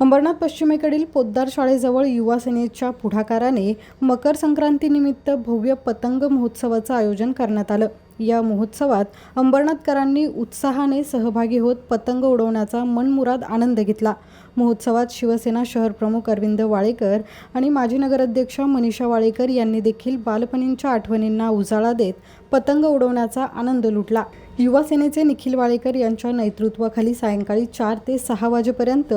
अंबरनाथ पश्चिमेकडील पोद्दार शाळेजवळ युवा सेनेच्या पुढाकाराने मकर संक्रांतीनिमित्त भव्य पतंग महोत्सवाचं आयोजन करण्यात आलं. या महोत्सवात अंबरनाथकरांनी उत्साहाने सहभागी होत पतंग उडवण्याचा मनमुराद आनंद घेतला. महोत्सवात शिवसेना शहर प्रमुख अरविंद वाळेकर आणि माजी नगराध्यक्षा मनीषा वाळेकर यांनी देखील बालपणींच्या आठवणींना उजाळा देत पतंग उडवण्याचा आनंद लुटला. युवा सेनेचे निखिल वाळेकर यांच्या नेतृत्वाखाली सायंकाळी चार ते सहा वाजेपर्यंत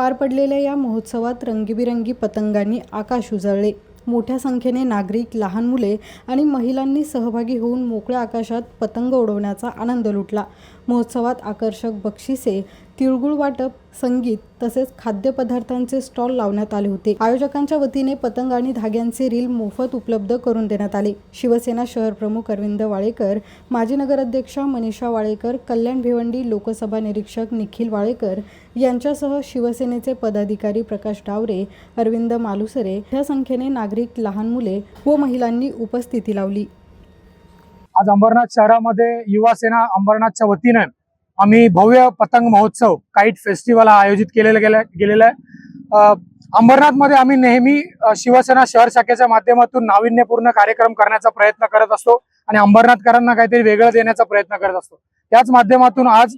पार पडलेल्या या महोत्सवात रंगीबिरंगी पतंगांनी आकाश उजळले. मोठ्या संख्येने नागरिक लहान मुले आणि महिलांनी सहभागी होऊन मोकळ्या आकाशात पतंग उडवण्याचा आनंद लुटला. महोत्सवात आकर्षक बक्षिसे तिळगुळ वाटप संगीत तसेच खाद्यपदार्थांचे स्टॉल लावण्यात आले होते. आयोजकांच्या वतीने पतंग आणि धाग्यांचे रील मोफत उपलब्ध करून देण्यात आले. शिवसेना शहर प्रमुख अरविंद वाळेकर माजी नगराध्यक्षा मनीषा वाळेकर कल्याण भिवंडी लोकसभा निरीक्षक निखिल वाळेकर यांच्यासह शिवसेनेचे पदाधिकारी प्रकाश डावरे अरविंद मालुसरे ह्या संख्येने नागरिक लहान मुले व महिलांनी उपस्थिती लावली. आज अंबरनाथ शहरामध्ये युवा सेना अंबरनाथच्या वतीनं आम्ही भव्य पतंग महोत्सव काईट फेस्टिवल हा आयोजित केलेला गेला गेलेला आहे. अंबरनाथमध्ये आम्ही नेहमी शिवसेना शहर शाखेच्या माध्यमातून नाविन्यपूर्ण कार्यक्रम करण्याचा प्रयत्न करत असतो आणि अंबरनाथकरांना काहीतरी वेगळं देण्याचा प्रयत्न करत असतो. त्याच माध्यमातून आज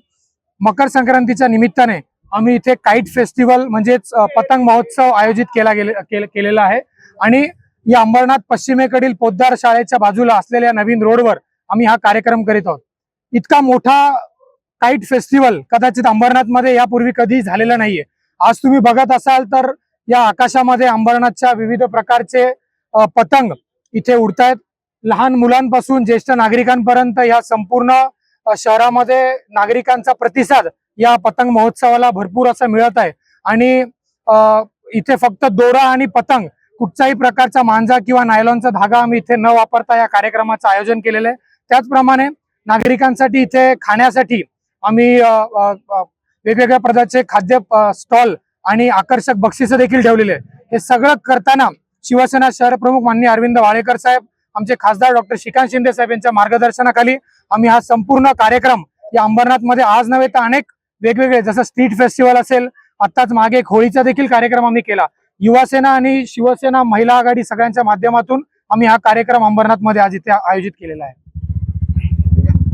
मकर संक्रांतीच्या निमित्ताने आम्ही इथे काईट फेस्टिवल म्हणजेच पतंग महोत्सव आयोजित केला गेले केलेला आहे. आणि या अंबरनाथ पश्चिमेकडील पोद्दार शाळेच्या बाजूला असलेल्या नवीन रोडवर आम्ही हा कार्यक्रम करीत आहोत. इतका मोठा काईट फेस्टिवल कदाचित अंबरनाथमध्ये यापूर्वी कधी झालेलं नाहीये. आज तुम्ही बघत असाल तर या आकाशामध्ये अंबरनाथच्या विविध प्रकारचे पतंग इथे उडतायत. लहान मुलांपासून ज्येष्ठ नागरिकांपर्यंत या संपूर्ण शहरामध्ये नागरिकांचा प्रतिसाद या पतंग महोत्सवाला भरपूर असा मिळत आहे. आणि इथे फक्त दोरा आणि पतंग कुठच्याही प्रकारचा मांजा किंवा नायलॉनचा धागा आम्ही इथे न वापरता या कार्यक्रमाचं आयोजन केलेलं आहे. त्याचप्रमाणे नागरिकांसाठी इथे खाण्यासाठी आम्ही वेगवेगळ्या प्रकारचे खाद्य स्टॉल आणि आकर्षक बक्षिसं देखील ठेवलेले हे सगळं करताना शिवसेना शहर प्रमुख माननीय अरविंद वाळेकर साहेब आमचे खासदार डॉक्टर श्रीकांत शिंदे साहेब यांच्या मार्गदर्शनाखाली आम्ही हा संपूर्ण कार्यक्रम या अंबरनाथमध्ये आज नव्हे तर अनेक वेगवेगळे जसं स्ट्रीट फेस्टिवल असेल आत्ताच मागे एक होळीचा देखील कार्यक्रम आम्ही केला. युवासेना आणि शिवसेना महिला आघाडी सगळ्यांच्या माध्यमातून आम्ही हा कार्यक्रम अंबरनाथमध्ये आज इथे आयोजित केलेला आहे.